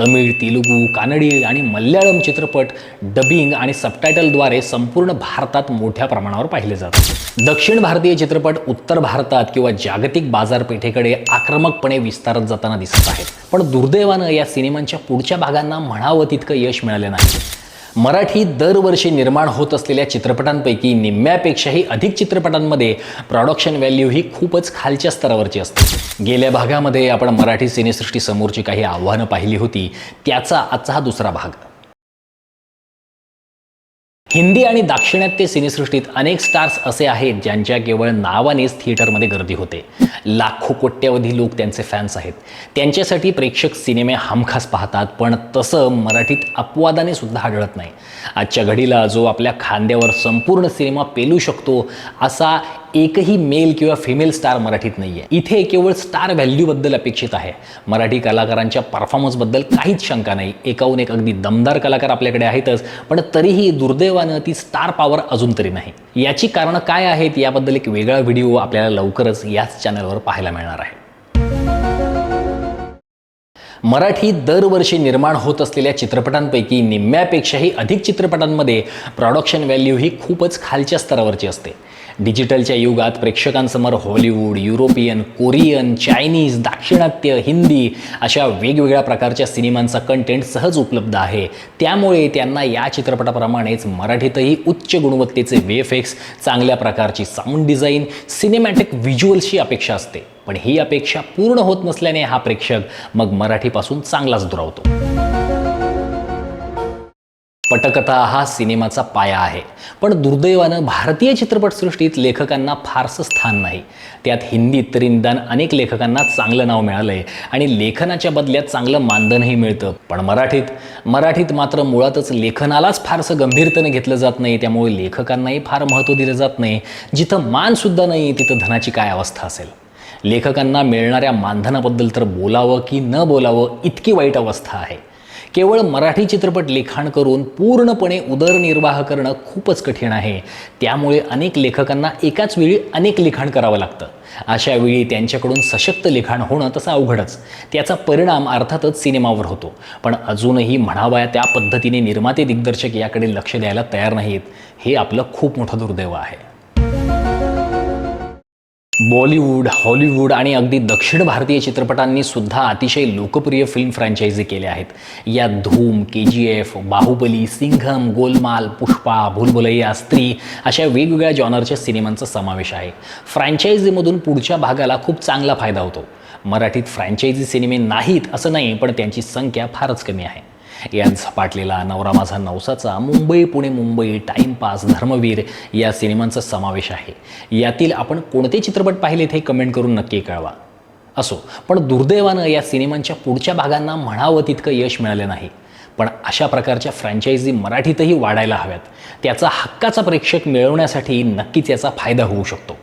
तमिळ तेलुगू कानडी आणि मल्याळम चित्रपट डबिंग आणि सबटायटलद्वारे संपूर्ण भारतात मोठ्या प्रमाणावर पाहिले जातात. दक्षिण भारतीय चित्रपट उत्तर भारतात किंवा जागतिक बाजारपेठेकडे आक्रमकपणे विस्तारत जाताना दिसत आहेत. पण दुर्दैवानं या सिनेमांच्या पुढच्या भागांना म्हणावं तितकं यश मिळालं नाही. मराठी दरवर्षी निर्माण होत असलेल्या चित्रपटांपैकी निम्म्यापेक्षाही अधिक चित्रपटांमध्ये प्रॉडक्शन व्हॅल्यू ही खूपच खालच्या स्तरावरची असते. गेल्या भागामध्ये आपण मराठी सिनेसृष्टीसमोरची काही आव्हानं पाहिली होती. त्याचा आजचा हा दुसरा भाग. हिंदी आणि दाक्षिणात्य सिनेसृष्टीत अनेक स्टार्स असे आहेत ज्यांच्या केवळ नावानेच थिएटरमध्ये गर्दी होते. लाखो कोट्यावधी लोक त्यांचे फॅन्स आहेत. त्यांच्यासाठी प्रेक्षक सिनेमे हमखास पाहतात पण तसं मराठीत अपवादाने सुद्धा आढळत नाही. आजच्या घडीला जो आपल्या खांद्यावर संपूर्ण सिनेमा पेलू शकतो असा एकही मेल किंवा फिमेल स्टार मराठीत नाही आहे इथे केवळ स्टार व्हॅल्यूबद्दल अपेक्षित आहे. मराठी कलाकारांच्या परफॉर्मन्सबद्दल काहीच शंका नाही. एकाहून एक अगदी दमदार कलाकार आपल्याकडे आहेतच पण तरीही दुर्दैवानं ती स्टार पॉवर अजून तरी नाही. याची कारणं काय आहेत याबद्दल एक वेगळा व्हिडिओ आपल्याला लवकरच याच चॅनलवर पाहायला मिळणार आहे. मराठी दरवर्षी निर्माण होत असलेल्या चित्रपटांपैकी निम्म्यापेक्षाही अधिक चित्रपटांमध्ये प्रॉडक्शन व्हॅल्यू ही खूपच खालच्या स्तरावरची असते. डिजिटलच्या युगात प्रेक्षकांसमोर हॉलिवूड युरोपियन कोरियन चायनीज दाक्षिणात्य हिंदी अशा वेगवेगळ्या प्रकारच्या सिनेमांचा कंटेंट सहज उपलब्ध आहे. त्यामुळे त्यांना या चित्रपटाप्रमाणेच मराठीतही उच्च गुणवत्तेचे वेफेक्स चांगल्या प्रकारची साऊंड डिझाईन सिनेमॅटिक व्हिज्युअल्सची अपेक्षा असते. पण ही अपेक्षा पूर्ण होत नसल्याने हा प्रेक्षक मग मराठीपासून चांगलाच दुरावतो. पटकथा हा सिनेमाचा पाया आहे. पण दुर्दैवानं भारतीय चित्रपटसृष्टीत लेखकांना फारसं स्थान नाही. त्यात हिंदीत तरी निदान अनेक लेखकांना चांगलं नाव मिळालं आहे आणि लेखनाच्या बदल्यात चांगलं मानधनही मिळतं. पण मराठीत मराठीत मात्र मुळातच लेखनालाच फारसं गंभीरतेनं घेतलं जात नाही त्यामुळे लेखकांनाही फार महत्त्व दिलं जात नाही. जिथं मानसुद्धा नाही तिथं धनाची काय अवस्था असेल? लेखकांना मिळणाऱ्या मानधनाबद्दल तर बोलावं की न बोलावं इतकी वाईट अवस्था आहे. केवळ मराठी चित्रपट लिखाण करून पूर्णपणे उदरनिर्वाह करणं खूपच कठीण आहे. त्यामुळे अनेक लेखकांना एकाच वेळी अनेक लिखाण करावं लागतं. अशा वेळी त्यांच्याकडून सशक्त लिखाण होणं तसं अवघडच. त्याचा परिणाम अर्थातच सिनेमावर होतो. पण अजूनही म्हणावया त्या पद्धतीने निर्माते दिग्दर्शक याकडे लक्ष द्यायला तयार नाहीत. हे आपलं खूप मोठं दुर्दैव आहे. बॉलिवूड हॉलिवूड आणि अगदी दक्षिण भारतीय चित्रपटांनी सुद्धा अतिशय लोकप्रिय फिल्म फ्रँचायझी केल्या आहेत. या Dhoom K G F Baahubali Singham Golmaal Pushpa Bhool Bhulaiyaa Stree अशा वेगवेगळ्या जॉनरच्या सिनेमांचा समावेश आहे. फ्रँचायझीमधून पुढच्या भागाला खूप चांगला फायदा होतो. मराठीत फ्रँचायझी सिनेमे नाहीत असं नाही पण त्यांची संख्या फारच कमी आहे. यात झपाटलेला नवरा माझा नवसाचा मुंबई पुणे मुंबई टाईमपास धर्मवीर या सिनेमांचा समावेश आहे. यातील आपण कोणते चित्रपट पाहिलेत हे कमेंट करून नक्की कळवा. असो पण दुर्दैवानं या सिनेमांच्या पुढच्या भागांना म्हणावं तितकं यश मिळालं नाही. पण अशा प्रकारच्या फ्रँचायझी मराठीतही वाढायला हव्यात. त्याचा हक्काचा प्रेक्षक मिळवण्यासाठी नक्कीच याचा फायदा होऊ शकतो.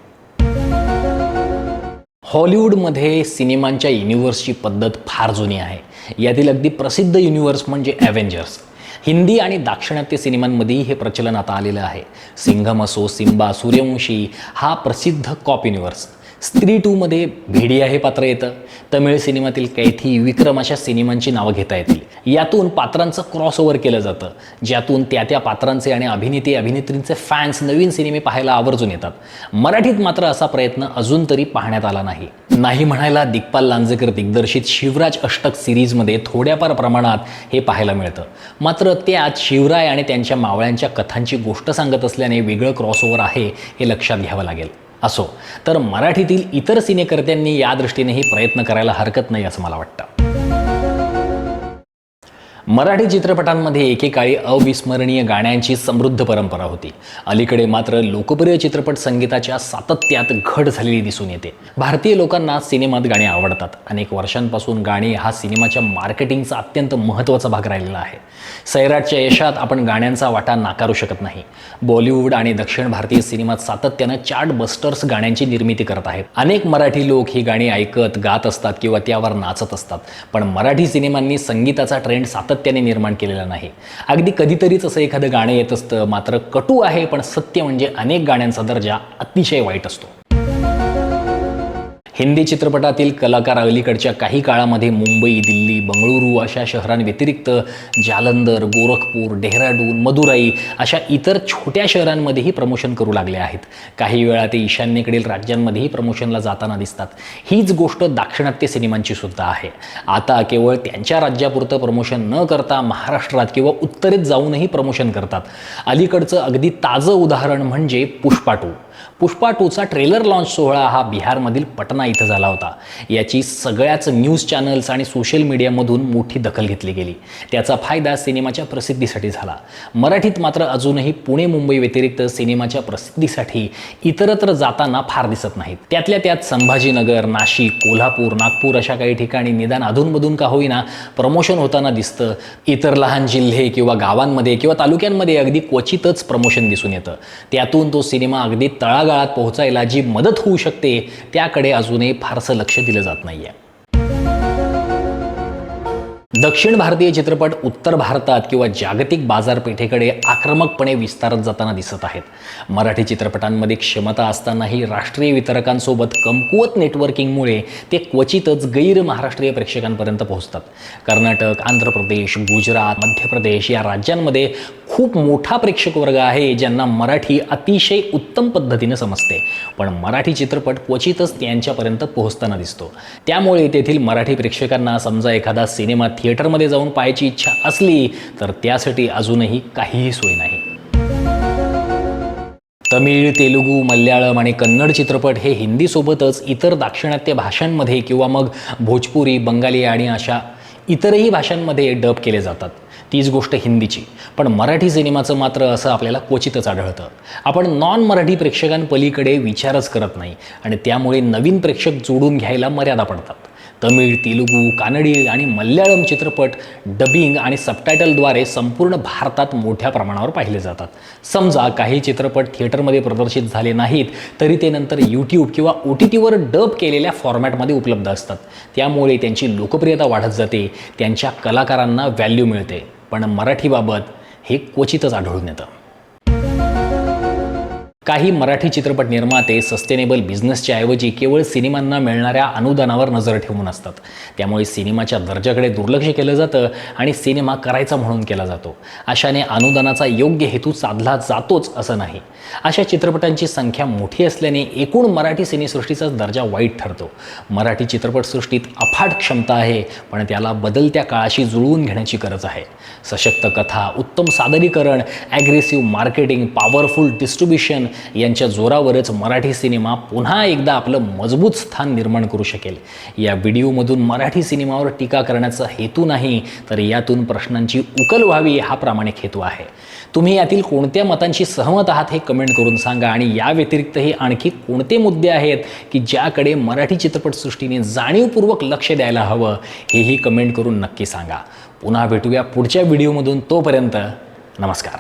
हॉलिवूडमध्ये सिनेमांच्या युनिव्हर्सची पद्धत फार जुनी आहे. यातील अगदी प्रसिद्ध युनिव्हर्स म्हणजे ॲव्हेंजर्स हिंदी आणि दाक्षिणात्य सिनेमांमध्येही हे प्रचलन आता आलेलं आहे. सिंघम असो सिम्बा सूर्यवंशी हा प्रसिद्ध कॉप युनिव्हर्स स्त्री टूमध्ये भेडिया हे पात्र येतं. तमिळ सिनेमातील कैथी विक्रम अशा सिनेमांची नावं घेता येतील. यातून पात्रांचं क्रॉसओव्हर केलं जातं. ज्यातून त्या त्या पात्रांचे आणि अभिनेते अभिनेत्रींचे फॅन्स नवीन सिनेमे पाहायला आवर्जून येतात. मराठीत मात्र असा प्रयत्न अजून तरी पाहण्यात आला नाही. नाही म्हणायला दिग्पाल लांजेकर दिग्दर्शित शिवराज अष्टक सिरीजमध्ये थोड्याफार प्रमाणात हे पाहायला मिळतं. मात्र त्यात शिवराय आणि त्यांच्या मावळ्यांच्या कथांची गोष्ट सांगत असल्याने वेगळं क्रॉसओव्हर आहे हे लक्षात घ्यावं लागेल. असो. तर मराठीतील इतर सिनेकर्त्यांनी या दृष्टीनेही प्रयत्न करायला हरकत नाही असं मला वाटतं. मराठी चित्रपटांमध्ये एकेकाळी अविस्मरणीय गाण्यांची समृद्ध परंपरा होती. अलीकडे मात्र लोकप्रिय चित्रपट संगीताच्या सातत्यात घट झालेली दिसून येते. भारतीय लोकांना सिनेमात गाणी आवडतात. अनेक वर्षांपासून गाणी हा सिनेमाच्या मार्केटिंगचा अत्यंत महत्त्वाचा भाग राहिलेला आहे. सैराटच्या यशात आपण गाण्यांचा वाटा नाकारू शकत नाही. बॉलिवूड आणि दक्षिण भारतीय सिनेमात सातत्यानं चार्ट बस्टर्स गाण्यांची निर्मिती करत आहेत. अनेक मराठी लोक ही गाणी ऐकत गात असतात किंवा त्यावर नाचत असतात. पण मराठी सिनेमांनी संगीताचा ट्रेंड सातत्याने निर्माण केलेला नाही. अगदी कधीतरीच असं एखादं गाणं येत असतं मात्र कटू आहे पण सत्य म्हणजे अनेक गाण्यांचा दर्जा अतिशय वाईट असतो. हिंदी चित्रपटातील कलाकार अलीकडच्या काही काळामध्ये मुंबई दिल्ली बंगळुरू अशा शहरांव्यतिरिक्त जालंधर गोरखपूर डेहराडून मदुराई अशा इतर छोट्या शहरांमध्येही प्रमोशन करू लागले आहेत. काही वेळा ते ईशान्येकडील राज्यांमध्येही प्रमोशनला जाताना दिसतात. हीच गोष्ट दाक्षिणात्य सिनेमांची सुद्धा आहे. आता केवळ त्यांच्या राज्यापुरतं प्रमोशन न करता महाराष्ट्रात किंवा उत्तरेत जाऊनही प्रमोशन करतात. अलीकडचं अगदी ताजं उदाहरण म्हणजे पुष्पाटू पुष्पा टूचा ट्रेलर लॉन्च सोहळा हा बिहारमधील पटना इथं झाला होता. याची सगळ्याच न्यूज चॅनल्स आणि सोशल मीडियामधून मोठी दखल घेतली गेली. त्याचा फायदा सिनेमाच्या प्रसिद्धीसाठी झाला. मराठीत मात्र अजूनही पुणे मुंबई व्यतिरिक्त सिनेमाच्या प्रसिद्धीसाठी इतरत्र जाताना फार दिसत नाहीत. त्यातल्या त्यात संभाजीनगर नाशिक कोल्हापूर नागपूर अशा काही ठिकाणी निदान अधूनमधून का होईना प्रमोशन होताना दिसतं. इतर लहान जिल्हे किंवा गावांमध्ये किंवा तालुक्यांमध्ये अगदी क्वचितच प्रमोशन दिसून येतं. त्यातून तो सिनेमा अगदी तळागाळात पोहोचायला जी मदत होऊ शकते त्याकडे अजूनही फारसं लक्ष दिलं जात नाही आहे दक्षिण भारतीय चित्रपट उत्तर भारतात किंवा जागतिक बाजारपेठेकडे आक्रमकपणे विस्तारत जाताना दिसत आहेत. मराठी चित्रपटांमध्ये क्षमता असतानाही राष्ट्रीय वितरकांसोबत कमकुवत नेटवर्किंगमुळे ते क्वचितच गैर महाराष्ट्रीय प्रेक्षकांपर्यंत पोहोचतात. कर्नाटक आंध्र प्रदेश गुजरात मध्य प्रदेश या राज्यांमध्ये खूप मोठा प्रेक्षक वर्ग आहे ज्यांना मराठी अतिशय उत्तम पद्धतीनं समजते. पण मराठी चित्रपट क्वचितच त्यांच्यापर्यंत पोहोचताना दिसतो. त्यामुळे तेथील मराठी प्रेक्षकांना समजा एखादा सिनेमा थिएटरमध्ये जाऊन पाहायची इच्छा असली तर त्यासाठी अजूनही काहीही सोय नाही. तमिळ तेलुगू मल्याळम आणि कन्नड चित्रपट हे हिंदीसोबतच इतर दाक्षिणात्य भाषांमध्ये किंवा मग भोजपुरी बंगाली आणि अशा इतरही भाषांमध्ये डब केले जातात. तीच गोष्ट हिंदीची. पण मराठी सिनेमाचं मात्र असं आपल्याला क्वचितच आढळतं. आपण नॉन मराठी प्रेक्षकांपलीकडे विचारच करत नाही आणि त्यामुळे नवीन प्रेक्षक जोडून घ्यायला मर्यादा पडतात. तमिळ तेलुगू कानडी आणि मल्याळम चित्रपट डबिंग आणि सबटायटलद्वारे संपूर्ण भारतात मोठ्या प्रमाणावर पाहिले जातात. समजा काही चित्रपट थिएटरमध्ये प्रदर्शित झाले नाहीत तरी ते नंतर यूट्यूब किंवा ओ टी टीवर डब केलेल्या फॉर्मॅटमध्ये उपलब्ध असतात. त्यामुळे त्यांची लोकप्रियता वाढत जाते त्यांच्या कलाकारांना व्हॅल्यू मिळते. पण मराठीबाबत हे क्वचितच आढळून येतं. काही मराठी चित्रपट निर्माते सस्टेनेबल बिझनेसच्या ऐवजी केवळ सिनेमांना मिळणाऱ्या अनुदानावर नजर ठेवून असतात. त्यामुळे सिनेमाच्या दर्जाकडे दुर्लक्ष केलं जातं आणि सिनेमा करायचा म्हणून केला जातो. अशाने अनुदानाचा योग्य हेतू साधला जातोच असं नाही. अशा चित्रपटांची संख्या मोठी असल्याने एकूण मराठी सिनेसृष्टीचा दर्जा वाईट ठरतो. मराठी चित्रपटसृष्टीत अफाट क्षमता आहे पण त्याला बदलत्या काळाशी जुळवून घेण्याची गरज आहे. सशक्त कथा उत्तम सादरीकरण ॲग्रेसिव्ह मार्केटिंग पॉवरफुल डिस्ट्रीब्युशन यांच्या जोरावरच मराठी सिनेमा पुन्हा एकदा आपलं मजबूत स्थान निर्माण करू शकेल. या व्हिडिओमधून मराठी सिनेमावर टीका करण्याचा हेतू नाही तर यातून प्रश्नांची उकल व्हावी हा प्रामाणिक हेतू आहे. तुम्ही यातील कोणत्या मतांशी सहमत आहात हे कमेंट करून सांगा आणि या व्यतिरिक्तही आणखी कोणते मुद्दे आहेत की ज्याकडे मराठी चित्रपटसृष्टीने जाणीवपूर्वक लक्ष द्यायला हवं हेही कमेंट करून नक्की सांगा. पुन्हा भेटूया पुढच्या व्हिडिओमधून तोपर्यंत नमस्कार.